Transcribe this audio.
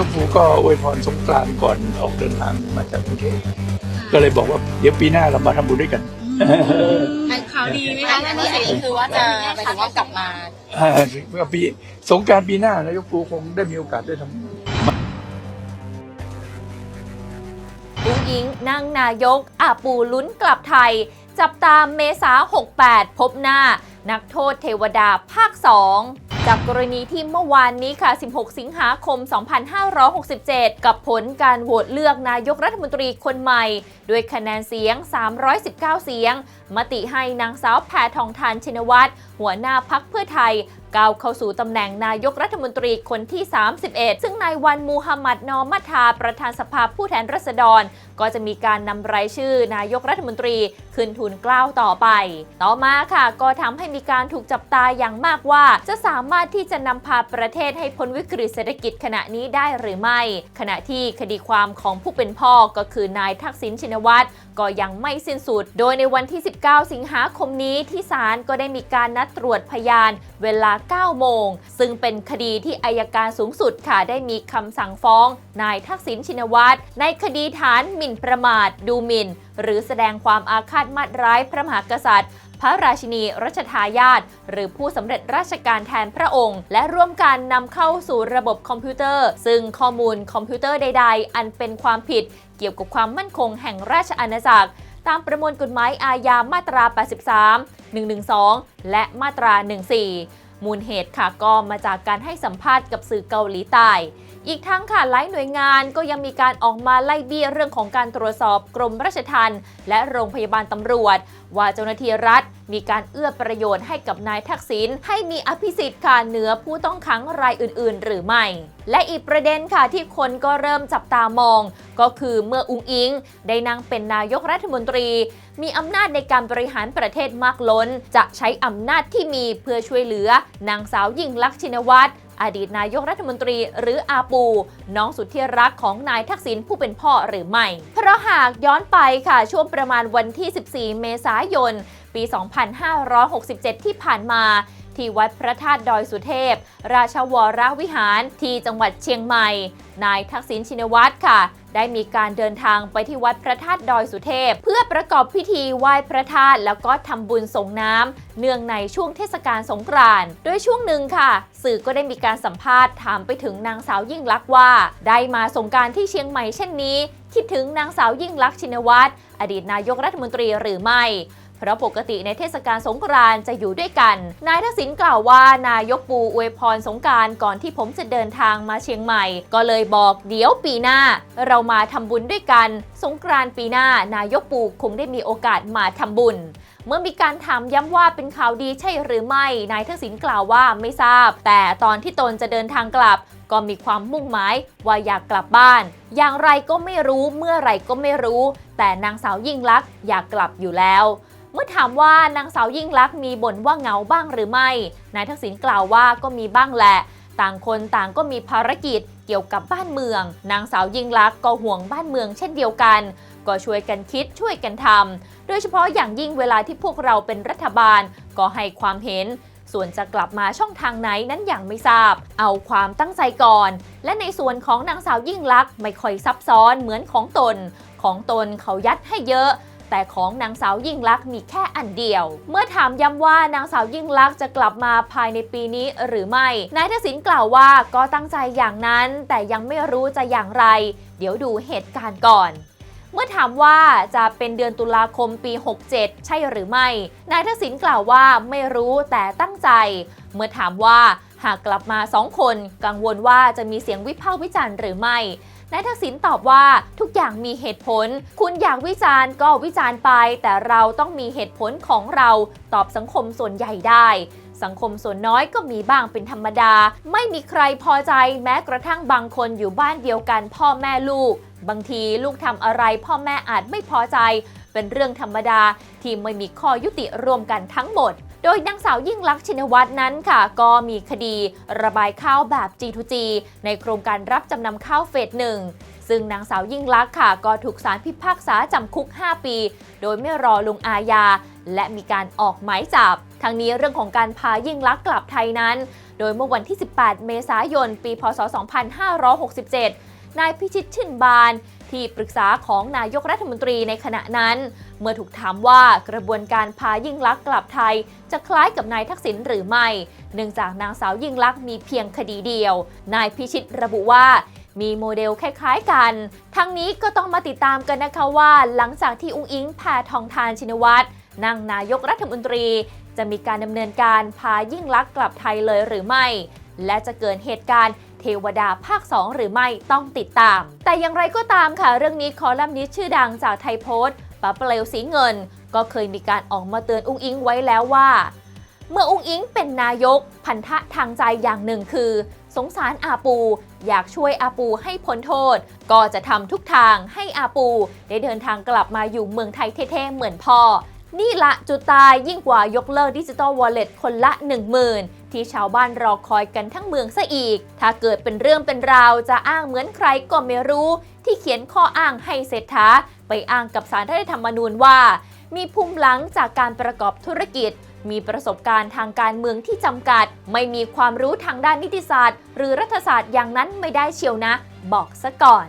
ายกปูก็อวยพรสงกรานต์ก่อนออกเดินทางมาจากกรุงเทพก็เลยบอกว่าเดี๋ยวปีหน้าเรามาทำบุญด้วยกันเป็นข่าวดีไหมอัคะนนี้อันนี้คือว่าจะหมายถึงว่ากลับมาอ่าเมื่อปีสงกรารปีหน้านายกปูคงได้มีโอกาสได้ทำ อุ้งอิงนั่งนายกอาปูลุ้นกลับไทย จับตามเมษา 68 พบหน้า นักโทษเทวดาภาค 2 จากกรณีที่เมื่อวานนี้ค่ะ 16 สิงหาคม 2567 กับผลการโหวตเลือกนายกรัฐมนตรีคนใหม่ ด้วยคะแนนเสียง 319 เสียง มติให้นางสาวแพทองทานชินวัตรหัวหน้าพักเพื่อไทย ก้าวเข้าสู่ตำแหน่งนายกรัฐมนตรีคนที่ 31 ซึ่งนายวันมูฮัมหมัดนอมัทาประธานสภาผู้แทนราษฎร ก็จะมีการนำรายชื่อนายกรัฐมนตรีขึ้นทุนกล้าวต่อไป ต่อมาค่ะ ก็ทำให้มีการถูกจับตาอย่างมากว่า จะสามารถที่จะนำพาประเทศให้พ้นวิกฤตเศรษฐกิจขณะนี้ได้หรือไม่ ขณะที่คดีความของผู้เป็นพ่อก็คือนายทักษิณชินวัตรก็ยังไม่สิ้นสุด โดยในวันที่ 19 สิงหาคมนี้ที่ศาลก็ได้มีการนัดตรวจพยาน เวลา9 โมง ซึ่งเป็นคดีที่อายการสูงสุดค่ะได้มีคำสั่งฟ้อง นายทักษิณชินวัตรในคดีฐานหมิ่นประมาท ดูหมิ่น หรือแสดงความอาฆาตมาตร้ายพระมหากษัตริย์พระราชินีรัชทายาทหรือผู้สำเร็จราชการแทนพระองค์ และร่วมการนำเข้าสู่ระบบคอมพิวเตอร์ ซึ่งข้อมูลคอมพิวเตอร์ใด ๆ อันเป็นความผิดเกี่ยวกับความมั่นคงแห่งราชอาณาจักร ตามประมวลกฎหมายอาญามาตรา 83 112 และมาตรา 14 มูลเหตุค่ะก็มาจากการให้สัมภาษณ์กับสื่อเกาหลีใต้ อีกทั้งค่ะหลายหน่วยงานก็ยังมีการออกมาไล่เบี้ยเรื่องของการตรวจสอบกรมราชทัณฑ์และโรงพยาบาลตำรวจ ว่าเจ้าหน้าที่รัฐมีการเอื้อประโยชน์ให้กับนายทักษิณให้มีอภิสิทธิ์ค่ะเหนือผู้ต้องขังรายอื่น ๆ หรือไม่ และอีกประเด็นค่ะที่คนก็เริ่มจับตามอง ก็คือเมื่ออุงอิง ได้นั่งเป็นนายกรัฐมนตรี มีอำนาจในการบริหารประเทศมากล้น จะใช้อำนาจที่มีเพื่อช่วยเหลือนางสาวยิ่งลักษณ์ชินวัตร อดีตนายกรัฐมนตรีหรืออาปู น้องสุดที่รักของนายทักษิณผู้เป็นพ่อหรือไม่ เพราะหากย้อนไปค่ะช่วงประมาณวันที่ 14 เมษายน ปี 2567 ที่ผ่านมาที่วัดพระธาตุดอยสุเทพ ราชวรวิหารที่จังหวัดเชียงใหม่ นายทักษิณชินวัตรค่ะ ได้มีการเดินทางไปที่วัดพระธาตุดอยสุเทพ เพื่อประกอบพิธีไหว้พระธาตุแล้วก็ทำบุญส่งน้ำเนื่องในช่วงเทศกาลสงกรานต์โดยช่วงหนึ่งค่ะ สื่อก็ได้มีการสัมภาษณ์ถามไปถึงนางสาวยิ่งลักษณ์ว่า ได้มาสงการที่เชียงใหม่เช่นนี้ คิดถึงนางสาวยิ่งลักษณ์ชินวัตรอดีตนายกรัฐมนตรีหรือไม่ เพราะปกติในเทศกาลสงกรานต์จะอยู่ด้วยกัน นายทักษิณกล่าวว่านายกปูอวยพรสงกรารก่อนที่ผมจะเดินทางมาเชียงใหม่ ก็เลยบอกเดี๋ยวปีหน้า เรามาทำบุญด้วยกัน สงกรานต์ปีหน้านายกปูคงได้มีโอกาสมาทำบุญเมื่อมีการถามย้ำว่าเป็นข่าวดีใช่หรือไม่ นายทักษิณกล่าวว่าไม่ทราบ แต่ตอนที่ตนจะเดินทางกลับ ก็มีความมุ่งหมายว่าอยากกลับบ้าน อย่างไรก็ไม่รู้เมื่อไรก็ไม่รู้ แต่นางสาวยิ่งลักษณ์อยากกลับอยู่แล้ว เมื่อถามว่านางสาวยิ่งลักษณ์มีบ่นว่าเหงาบ้างหรือไม่ นายทักษิณกล่าวว่าก็มีบ้างแหละ ต่างคนต่างก็มีภารกิจเกี่ยวกับบ้านเมือง นางสาวยิ่งลักษณ์ก็ห่วงบ้านเมืองเช่นเดียวกัน ก็ช่วยกันคิดช่วยกันทำโดยเฉพาะอย่างยิ่งเวลาที่พวกเราเป็นรัฐบาล ก็ให้ความเห็นส่วนจะกลับมาช่องทางไหนนั้นยังไม่ทราบ เอาความตั้งใจก่อน และในส่วนของนางสาวยิ่งลักษณ์ไม่ค่อยซับซ้อนเหมือนของตน ของตนเขายัดให้เยอะ แต่ของนางสาวยิ่งลักษณ์มีแค่อันเดียว เมื่อถามย้ำว่านางสาวยิ่งลักษณ์จะกลับมาภายในปีนี้หรือไม่ นายทักษิณกล่าวว่าก็ตั้งใจอย่างนั้น แต่ยังไม่รู้จะอย่างไร เดี๋ยวดูเหตุการณ์ก่อนเมื่อถามว่าจะเป็นเดือนตุลาคมปี 67 ใช่หรือไม่ นายทักษิณกล่าวว่าไม่รู้แต่ตั้งใจ เมื่อถามว่า หากกลับมาสองคน กังวลว่าจะมีเสียงวิพากษ์วิจารณ์หรือไม่นายทักษิณตอบว่าทุกอย่างมีเหตุผล คุณอยากวิจารณ์ก็วิจารณ์ไป แต่เราต้องมีเหตุผลของเราตอบสังคมส่วนใหญ่ได้ สังคมส่วนน้อยก็มีบ้างเป็นธรรมดา ไม่มีใครพอใจแม้กระทั่งบางคนอยู่บ้านเดียวกันพ่อแม่ลูก บางทีลูกทำอะไรพ่อแม่อาจไม่พอใจ เป็นเรื่องธรรมดาที่ไม่มีข้อยุติรวมกันทั้งหมด โดยนางสาวยิ่งลักษณ์ชินวัตรนั้นค่ะ ก็มีคดีระบายข้าวแบบ G2G ในโครงการรับจำนำข้าวเฟสหนึ่งซึ่งนางสาวยิ่งลักษณ์ค่ะ ก็ถูกศาลพิพากษาจำคุก 5 ปี โดยไม่รอลงอาญาและมีการออกหมายจับ ทั้งนี้เรื่องของการพายิ่งลักษณ์กลับไทยนั้น โดยเมื่อวันที่ 18 เมษายน ปี พศ 2567 นายพิชิตชื่นบาน ที่ปรึกษาของนายกรัฐมนตรีในขณะนั้น เมื่อถูกถามว่ากระบวนการพายิ่งลักษณ์กลับไทย จะคล้ายกับนายทักษิณหรือไม่ เนื่องจากนางสาวยิ่งลักษณ์มีเพียงคดีเดียว นายพิชิตระบุว่ามีโมเดลคล้ายๆกัน ทั้งนี้ก็ต้องมาติดตามกันนะคะว่าหลังจากที่อุ้งอิงแพทองทานชินวัตรนั่งนายกรัฐมนตรี จะมีการดำเนินการพายิ่งลักษณ์กลับไทยเลยหรือไม่ และจะเกิดเหตุการณ์ เทวดาภาค 2 หรือไม่ต้องติดตาม แต่อย่างไรก็ตามค่ะ เรื่องนี้คอลัมนิสต์ชื่อดังจากไทยโพสต์ปาเปลวสีเงิน ก็เคยมีการออกมาเตือนอุ้งอิงไว้แล้วว่า เมื่ออุ้งอิงเป็นนายก พันธะทางใจอย่างหนึ่งคือ สงสารอาปู อยากช่วยอาปูให้พ้นโทษ ก็จะทำทุกทางให้อาปู ได้เดินทางกลับมาอยู่เมืองไทยเท่ๆเหมือนพ่อ นี่ละจุดตายยิ่งกว่ายกเลิกดิจิตอลวอลเล็ตคนละ 10,000 ที่ชาวบ้านรอคอยกันทั้งเมืองซะอีก ถ้าเกิดเป็นเรื่องเป็นราวจะอ้างเหมือนใครก็ไม่รู้ ที่เขียนข้ออ้างให้เศรษฐา ไปอ้างกับสารรัฐธรรมนูญว่า มีภูมิหลังจากการประกอบธุรกิจ มีประสบการณ์ทางการเมืองที่จำกัด ไม่มีความรู้ทางด้านนิติศาสตร์ หรือรัฐศาสตร์อย่างนั้นไม่ได้เชียวนะ บอกซะก่อน